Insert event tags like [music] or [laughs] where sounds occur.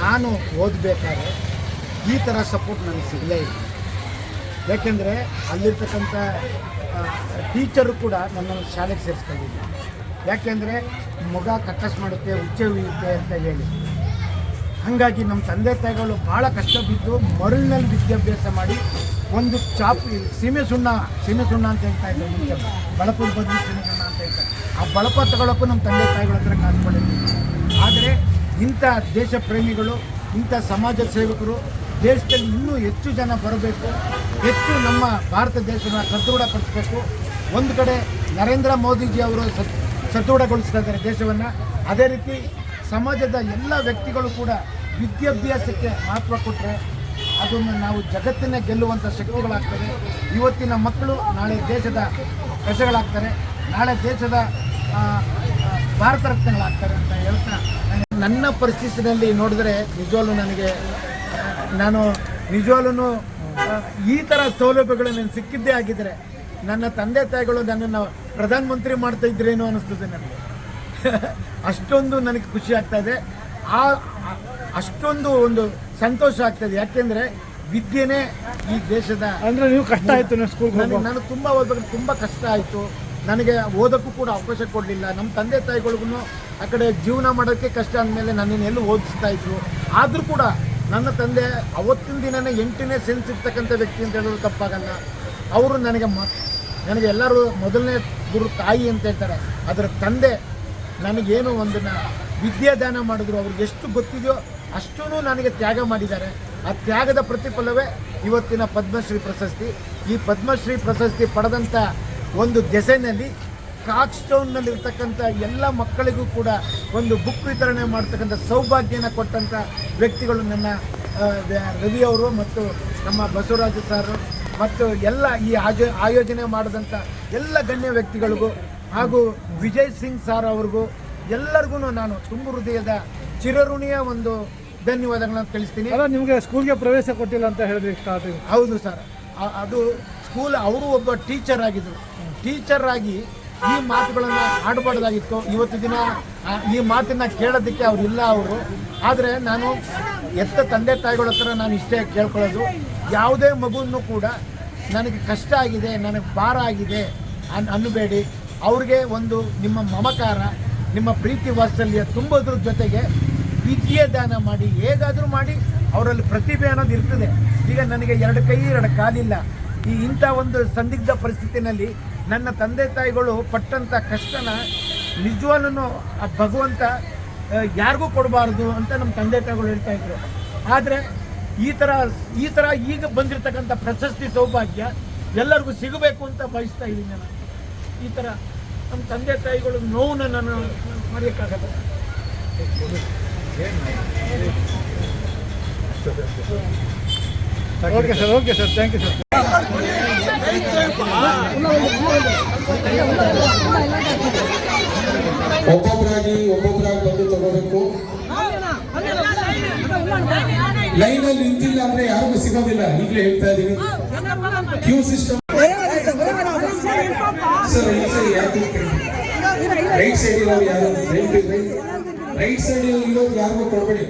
ನಾನು ಓದಬೇಕಾದ್ರೆ ಈ ಥರ ಸಪೋರ್ಟ್ ನನಗೆ ಸಿಗಲೇ ಇಲ್ಲ. ಯಾಕೆಂದರೆ ಅಲ್ಲಿರ್ತಕ್ಕಂಥ ಟೀಚರು ಕೂಡ ನನ್ನನ್ನು ಶಾಲೆಗೆ ಸೇರಿಸ್ಕೊಂಡಿದ್ದೆ ಯಾಕೆಂದರೆ ಮಗ ಕಟ್ಟಸ್ ಮಾಡುತ್ತೆ ಉಚ್ಚೆ ಉಯ್ಯುತ್ತೆ ಅಂತ ಹೇಳಿ. ಹಾಗಾಗಿ ನಮ್ಮ ತಂದೆ ತಾಯಿಗಳು ಭಾಳ ಕಷ್ಟ ಬಿದ್ದು ಮರಳಿನಲ್ಲಿ ವಿದ್ಯಾಭ್ಯಾಸ ಮಾಡಿ ಒಂದು ಚಾಪ್ ಸೀಮೆ ಸುಣ್ಣ ಸೀಮೆ ಸುಣ್ಣ ಅಂತ ಹೇಳ್ತಾ ಇದ್ದರು ಮುಂಚೆ ಬಳಪದ ಬದಲು ಸೀಮೆ ಸುಣ್ಣ ಅಂತ ಹೇಳ್ತಾರೆ. ಆ ಬಳಪ ತಗೊಳ್ಳೋಕ್ಕೂ ನಮ್ಮ ತಂದೆ ತಾಯಿಗಳ ಹತ್ರ ಕಾಸು ಪಡೆದಿಲ್ಲ. ಆದರೆ ಇಂಥ ದೇಶ ಪ್ರೇಮಿಗಳು, ಇಂಥ ಸಮಾಜ ಸೇವಕರು ದೇಶದಲ್ಲಿ ಇನ್ನೂ ಹೆಚ್ಚು ಜನ ಬರಬೇಕು, ಹೆಚ್ಚು ನಮ್ಮ ಭಾರತ ದೇಶವನ್ನು ಸದೃಢಪಡಿಸಬೇಕು. ಒಂದು ಕಡೆ ನರೇಂದ್ರ ಮೋದಿಜಿ ಅವರು ಸತ್ ಸದೃಢಗೊಳಿಸ್ತಾ ಇದ್ದಾರೆ ದೇಶವನ್ನು. ಅದೇ ರೀತಿ ಸಮಾಜದ ಎಲ್ಲ ವ್ಯಕ್ತಿಗಳು ಕೂಡ ವಿದ್ಯಾಭ್ಯಾಸಕ್ಕೆ ಮಹತ್ವ ಕೊಟ್ಟರೆ ಅದನ್ನು ನಾವು ಜಗತ್ತನ್ನೇ ಗೆಲ್ಲುವಂಥ ಶಕ್ತಿಗಳಾಗ್ತದೆ ಇವತ್ತಿನ ಮಕ್ಕಳು ನಾಳೆ ದೇಶದ ಪ್ರಜೆಗಳಾಗ್ತಾರೆ. ನಾಳೆ ದೇಶದ ಭಾರತ ರತ್ನಗಳಾಗ್ತಾರೆ ಅಂತ ಹೇಳ್ತಾ ನನ್ನ ಪರಿಸ್ಥಿತಿನಲ್ಲಿ ನೋಡಿದ್ರೆ ನಿಜವಾಗ್ಲೂ ನನಗೆ ನಾನು ನಿಜವಾಗ್ಲೂ ಈ ಥರ ಸೌಲಭ್ಯಗಳು ನನಗೆ ಸಿಕ್ಕಿದ್ದೇ ಆಗಿದ್ದರೆ ನನ್ನ ತಂದೆ ತಾಯಿಗಳು ನನ್ನನ್ನು ಪ್ರಧಾನಮಂತ್ರಿ ಮಾಡ್ತಾ ಇದ್ರೇನೋ ಅನಿಸ್ತದೆ ನನಗೆ? [laughs] ಅಷ್ಟೊಂದು ನನಗೆ ಖುಷಿ ಆಗ್ತಾ ಇದೆ. ಆ ಅಷ್ಟೊಂದು ಒಂದು ಸಂತೋಷ ಆಗ್ತದೆ ಯಾಕೆಂದರೆ ವಿದ್ಯೆನೇ ಈ ದೇಶದ ಅಂದ್ರೆ ನೀವು ಕಷ್ಟ ಆಯ್ತು ನೀವು ಸ್ಕೂಲ್ ನನಗೆ ನಾನು ತುಂಬ ಓದಬೇಕು ತುಂಬ ಕಷ್ಟ ಆಯಿತು. ನನಗೆ ಓದೋಕ್ಕೂ ಕೂಡ ಅವಕಾಶ ಕೊಡಲಿಲ್ಲ. ನಮ್ಮ ತಂದೆ ತಾಯಿಗಳಿಗೂ ಆ ಕಡೆ ಜೀವನ ಮಾಡೋಕ್ಕೆ ಕಷ್ಟ ಅಂದಮೇಲೆ ನನ್ನನ್ನು ಎಲ್ಲೂ ಓದಿಸ್ತಾ ಇದ್ರು. ಆದರೂ ಕೂಡ ನನ್ನ ತಂದೆ ಅವತ್ತಿನ ದಿನನೇ ಎಂಟನೇ ಸೆನ್ಸ್ ಇರ್ತಕ್ಕಂಥ ವ್ಯಕ್ತಿ ಅಂತ ಹೇಳಿದ್ರು ತಪ್ಪಾಗಲ್ಲ. ಅವರು ನನಗೆ ಮ, ನನಗೆ ಎಲ್ಲರೂ ಮೊದಲನೇ ಗುರು ತಾಯಿ ಅಂತ ಹೇಳ್ತಾರೆ. ಅದರ ತಂದೆ ನನಗೇನು ಒಂದನ್ನು ವಿದ್ಯಾದಾನ ಮಾಡಿದ್ರು. ಅವ್ರಿಗೆ ಎಷ್ಟು ಗೊತ್ತಿದೆಯೋ ಅಷ್ಟೂ ನನಗೆ ತ್ಯಾಗ ಮಾಡಿದ್ದಾರೆ. ಆ ತ್ಯಾಗದ ಪ್ರತಿಫಲವೇ ಇವತ್ತಿನ ಪದ್ಮಶ್ರೀ ಪ್ರಶಸ್ತಿ. ಈ ಪದ್ಮಶ್ರೀ ಪ್ರಶಸ್ತಿ ಪಡೆದಂಥ ಒಂದು ದೆಸೆನಲ್ಲಿ ಕಾಕ್ ಸ್ಟೌನ್ನಲ್ಲಿರ್ತಕ್ಕಂಥ ಎಲ್ಲ ಮಕ್ಕಳಿಗೂ ಕೂಡ ಒಂದು ಬುಕ್ ವಿತರಣೆ ಮಾಡ್ತಕ್ಕಂಥ ಸೌಭಾಗ್ಯನ ಕೊಟ್ಟಂಥ ವ್ಯಕ್ತಿಗಳು ನನ್ನ ರವಿ ಅವರು ಮತ್ತು ನಮ್ಮ ಬಸವರಾಜ ಸರ್ ಮತ್ತು ಎಲ್ಲ ಈ ಆಜೋ ಆಯೋಜನೆ ಮಾಡಿದಂಥ ಎಲ್ಲ ಗಣ್ಯ ವ್ಯಕ್ತಿಗಳಿಗೂ ಹಾಗೂ ವಿಜಯ್ ಸಿಂಗ್ ಸಾರ್ ಅವ್ರಿಗೂ ಎಲ್ಲರಿಗೂ ನಾನು ತುಂಬ ಹೃದಯದ ಚಿರಋಣಿಯ ಒಂದು ಧನ್ಯವಾದಗಳನ್ನು ತಿಳಿಸ್ತೀನಿ. ಅಲ್ಲ ನಿಮಗೆ ಸ್ಕೂಲ್ಗೆ ಪ್ರವೇಶ ಕೊಟ್ಟಿಲ್ಲ ಅಂತ ಹೇಳಿದ್ರೆ ಇಷ್ಟ ಹೌದು ಸರ್ ಅದು ಸ್ಕೂಲ್ ಅವರು ಒಬ್ಬ ಟೀಚರ್ ಆಗಿದ್ದರು ಟೀಚರ್ ಆಗಿ ಈ ಮಾತುಗಳನ್ನು ಆಡಬಾರ್ದಾಗಿತ್ತು. ಇವತ್ತು ದಿನ ಈ ಮಾತನ್ನ ಕೇಳೋದಕ್ಕೆ ಅವ್ರು ಇಲ್ಲ ಅವರು. ಆದರೆ ನಾನು ಎತ್ತ ತಂದೆ ತಾಯಿಗಳ ಹತ್ರ ನಾನು ಇಷ್ಟೇ ಕೇಳ್ಕೊಳ್ಳೋದು. ಯಾವುದೇ ಮಗುವನ್ನು ಕೂಡ ನನಗೆ ಕಷ್ಟ ಆಗಿದೆ, ನನಗೆ ಭಾರ ಆಗಿದೆ ಅನ್, ಅನ್ನಬೇಡಿ. ಅವ್ರಿಗೆ ಒಂದು ನಿಮ್ಮ ಮಮಕಾರ, ನಿಮ್ಮ ಪ್ರೀತಿ ವಾತ್ಸಲ್ಯ ತುಂಬೋದ್ರ ಜೊತೆಗೆ ವಿದ್ಯೆ ದಾನ ಮಾಡಿ, ಹೇಗಾದರೂ ಮಾಡಿ ಅವರಲ್ಲಿ ಪ್ರತಿಭೆ ಅನ್ನೋದು ಇರ್ತದೆ. ಈಗ ನನಗೆ ಎರಡು ಕೈ, ಎರಡು ಕಾಲಿಲ್ಲ. ಈ ಇಂಥ ಒಂದು ಸಂದಿಗ್ಧ ಪರಿಸ್ಥಿತಿನಲ್ಲಿ ನನ್ನ ತಂದೆ ತಾಯಿಗಳು ಪಟ್ಟಂಥ ಕಷ್ಟನ ನಿಜವಾಗ್ಲೂ ಆ ಭಗವಂತ ಯಾರಿಗೂ ಕೊಡಬಾರ್ದು ಅಂತ ನಮ್ಮ ತಂದೆ ತಾಯಿಗಳು ಹೇಳ್ತಾ ಇದ್ರು. ಆದರೆ ಈ ಥರ ಈ ಥರ ಈಗ ಬಂದಿರತಕ್ಕಂಥ ಪ್ರಶಸ್ತಿ ಸೌಭಾಗ್ಯ ಎಲ್ಲರಿಗೂ ಸಿಗಬೇಕು ಅಂತ ಬಯಸ್ತಾ ಇದ್ದೀನಿ ನಾನು. ಈ ಥರ ನಮ್ಮ ತಂದೆ ತಾಯಿಗಳು ನೋವನ್ನು ನಾನು ಮರೆಯೋಕ್ಕಾಗಲ್ಲ okay sir okay sir thank you sir ಒಬ್ಬೊಬ್ಬರಾಗಿ ಒಬ್ಬೊಬ್ಬರಾಗಿ ಬಂದು ತಗೋಬೇಕು. ಲೈನ್ ಅಲ್ಲಿ ನಿಂತಿಲ್ಲ ಅಂದ್ರೆ ಯಾರಿಗೂ ಸಿಗೋದಿಲ್ಲ. ಈಗಲೇ ಹೇಳ್ತಾ ಇದೀನಿ ಕ್ಯೂ ಸಿಸ್ಟಮ್ ಸರ್ ಈ ರೈಟ್ ಸೈಡ್ ಇರೋರು ಯಾರು? ರೈಟ್ ಸೈಡ್ ಇರೋರು ಯಾರಿಗೂ ಕೊಡಬೇಡಿ.